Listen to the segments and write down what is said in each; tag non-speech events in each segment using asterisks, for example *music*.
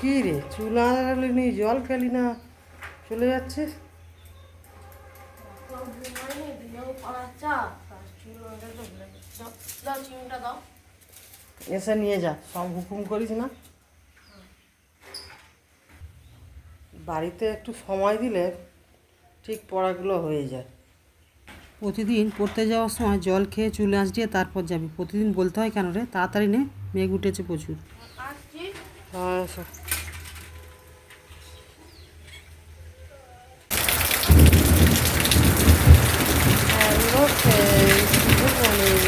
কি রে? চুলা নি জল খেলি না। চলে যাচ্ছিস এসে নিয়ে যা সব হুকুম করিস না। বাড়িতে একটু সময় দিলে ঠিক পড়াগুলো হয়ে যায়। প্রতিদিন পড়তে যাওয়ার সময় জল খেয়ে চুলে আসিয়ে তারপর যাবি। প্রতিদিন বলতে হয় কেন রে? তাড়াতাড়ি নে মেঘ উঠেছে প্রচুর। হ্যাঁ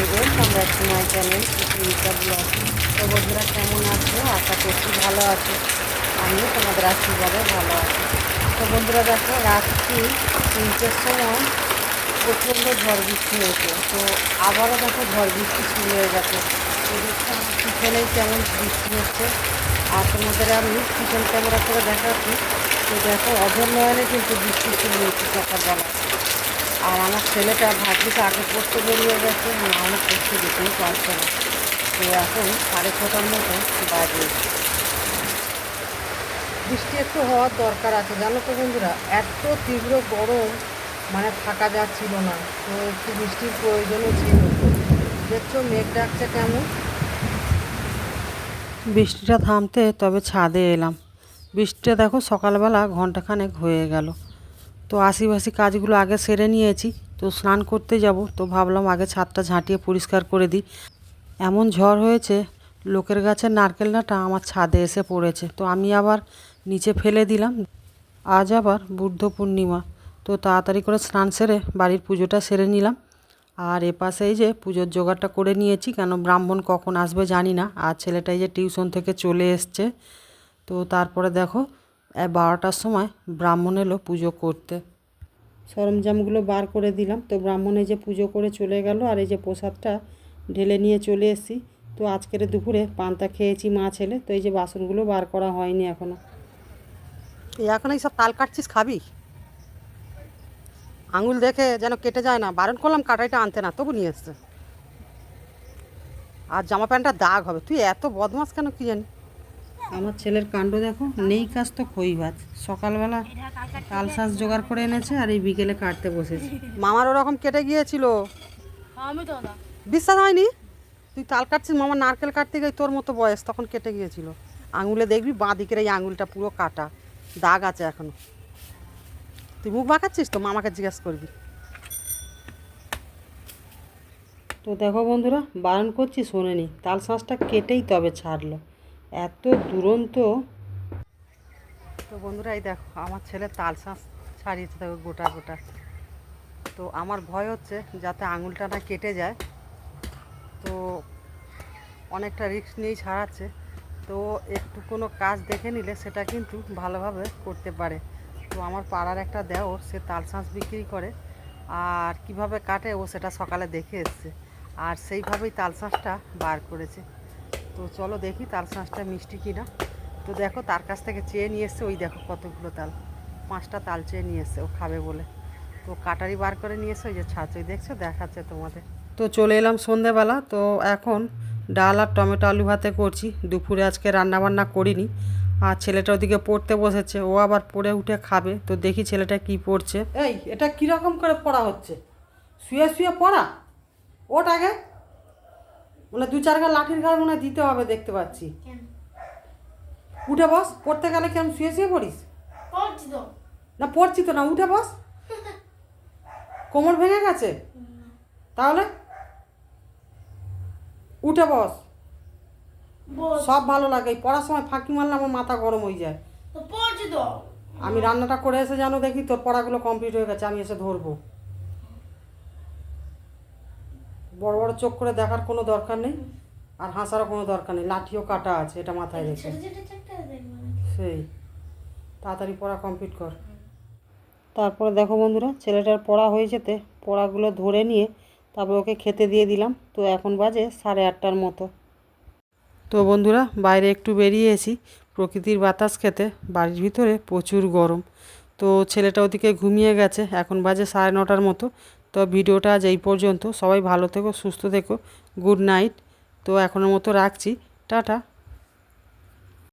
Welcome back to my channel, Susmita blog তো বন্ধুরা কেমন আছো? আশা করছি ভালো আছো। আমিও তোমাদের আশীর্বাদে ভালো আছি। তো বন্ধুরা দেখো রাত্রি তিনটের সময় প্রচণ্ড ঝড় বৃষ্টি হয়েছে। তো আবারও দেখো ঝড় বৃষ্টি শুরু হয়ে গেছে। আমার পিছনেই কেমন বৃষ্টি হচ্ছে। আর তোমাদের আমি পিছন ক্যামেরা করে দেখাচ্ছি। তো দেখো অভর্ণয়নে কিন্তু বৃষ্টি শুরু হয়েছে সকালবেলা। আর আমার ছেলেটা ভাগ্যিস আগে পড়তে বেরিয়ে গেছে, না আমি পড়তে যেতেই পারছে না। তো এখন সাড়ে ছটার মতো বাজে। বৃষ্টি একটু হওয়ার দরকার আছে। জানো তো বন্ধুরা, এত তীব্র গরম মানে থাকা যাচ্ছিল না। তো একটু বৃষ্টির প্রয়োজনও ছিল। দেখছ, মেঘ ডাকছে কেমন? বৃষ্টিটা থামতে তবে ছাদে এলাম। বৃষ্টিটা দেখো সকালবেলা ঘন্টাখানেক হয়ে গেল। তো আশিবাসি কাজগুলো আগে সেরে নিয়েছি, তো স্নান করতে যাব। তো ভাবলাম আগে ছাদটা ঝাঁটিয়ে পরিষ্কার করে দিই। এমন ঝড় হয়েছে, লোকের গাছের নারকেল নাটা আমার ছাদে এসে পড়েছে। তো আমি আবার নিচে ফেলে দিলাম। আজ আবার বুদ্ধ পূর্ণিমা। তো তাড়াতাড়ি করে স্নান সেরে বাড়ির পুজোটা সেরে নিলাম। আর এপাশে এই যে পুজোর জোগাড়টা করে নিয়েছি, কেন ব্রাহ্মণ কখন আসবে জানি না। আর ছেলেটা এই যে টিউশন থেকে চলে এসছে। তো তারপরে দেখো বারোটার সময় ব্রাহ্মণ এলো পুজো করতে। সরঞ্জামগুলো বার করে দিলাম। তো ব্রাহ্মণে যে পুজো করে চলে গেল আর এই যে প্রসাদটা ঢেলে নিয়ে চলে এসেছি। তো আজকের দুপুরে পান্তা খেয়েছি মা ছেলে। তো এই যে বাসনগুলো বার করা হয়নি এখনও এখন এই সব তাল কাটছিস খাবি? আঙুল দেখে যেন কেটে যায় না। বারণ করলাম কাটাইটা আনতে না তবু নিয়ে এসছে। আর জামা প্যান্টটা দাগ হবে। তুই এত বদমাস কেন কি জানি? আমার ছেলের কাণ্ড দেখো নেই কাজ তো খই ভাত। সকালবেলা তাল শাঁস জোগাড় করে এনেছে আর এই বিকেলে কাটতে বসেছে। মামার ওরকম কেটে গিয়েছিল। আমি তো না। বিশ্বাস হয়নি? তুই তাল কাটছিস মামা নারকেল কাটতে গিয়ে তোর মতো বয়স তখন কেটে গিয়েছিল। আঙুলে দেখবি বাঁ দিকের এই আঙুলটা পুরো কাটা। দাগ আছে এখনও। তুই মুখ বাঁকাচ্ছিস তো? মামাকে জিজ্ঞেস করবি। তো দেখো বন্ধুরা বারণ করছি শোনেনি। তাল শাঁসটা কেটেই তবে ছাড়লো। এত দুরন্ত। তো বন্ধুরা, এই দেখো, আমার ছেলে তাল শাঁস ছাড়িয়েছে দেখো গোটা গোটা। তো আমার ভয় হচ্ছে যাতে আঙুলটা না কেটে যায়। তো অনেকটা রিস্ক নিয়েই ছাড়াচ্ছে। তো একটু কোনো কাজ দেখে নিলে সেটা কিন্তু ভালোভাবে করতে পারে। তো আমার পাড়ার একটা দেওর, সে তাল শাঁস বিক্রি করে আর কীভাবে কাটে ও সেটা সকালে দেখে এসছে। আর সেইভাবেই তাল শাঁসটা বার করেছে। তো চলো দেখি তাল শাঁসটা মিষ্টি কিনা। তো দেখো তার কাছ থেকে চেয়ে নিয়ে এসছে, ওই দেখো কতগুলো তাল। পাঁচটা তাল চেয়ে নিয়ে এসছে, ও খাবে বলে। তো কাটারি বার করে নিয়ে এসে ওই যে ছাঁচ ওই দেখছ, দেখাচ্ছে তোমাদের। তো চলে এলাম সন্ধেবেলা, তো এখন ডাল আর টমেটো আলু ভাতে করছি। দুপুরে আজকে রান্না বান্না করিনি, আর ছেলেটা ওদিকে পড়তে বসেছে, ও আবার পড়ে উঠে খাবে। তো দেখি ছেলেটা কি পড়ছে। এই, এটা কীরকম করে পড়া হচ্ছে? শুয়ে শুয়ে পড়া? ওট আগে। মানে দু চার গা লাঠির ঘাড় মনে দিতে হবে দেখতে পাচ্ছি। উঠে বস পড়তে গেলে কেমন শুয়ে শুয়ে পড়িস? না পড়ছি তো না উঠে বস। *laughs* কোমর ভেঙে গেছে? তাহলে? উঠে বস। সব ভালো লাগে পড়ার সময় ফাঁকি মারলে আমার মাথা গরম হয়ে যায়। আমি রান্নাটা করে এসে জানো দেখি তোর পড়াগুলো কমপ্লিট হয়ে গেছে আমি এসে ধরবো। বড় বড় চোখ করে দেখার কোনো দরকার নেই আর হাসারও কোনো দরকার নেই লাঠিও কাটা আছে এটা মাথায় রেখে। সেই তাড়াতাড়ি পড়া কমপ্লিট কর। তারপরে দেখো বন্ধুরা ছেলেটার পড়া হয়ে যেতে পড়াগুলো ধরে নিয়ে তারপর ওকে খেতে দিয়ে দিলাম তো এখন বাজে সাড়ে আটটার মতো। তো বন্ধুরা বাইরে একটু বেরিয়েছি প্রকৃতির বাতাস খেতে বাড়ির ভিতরে প্রচুর গরম। তো ছেলেটা ওদিকে ঘুমিয়ে গেছে এখন বাজে সাড়ে নটার মতো তো ভিডিওটা আজ এই পর্যন্ত। সবাই ভালো থেকো, সুস্থ থেকো। Good night. তো এখনের মতো রাখছি। টাটা।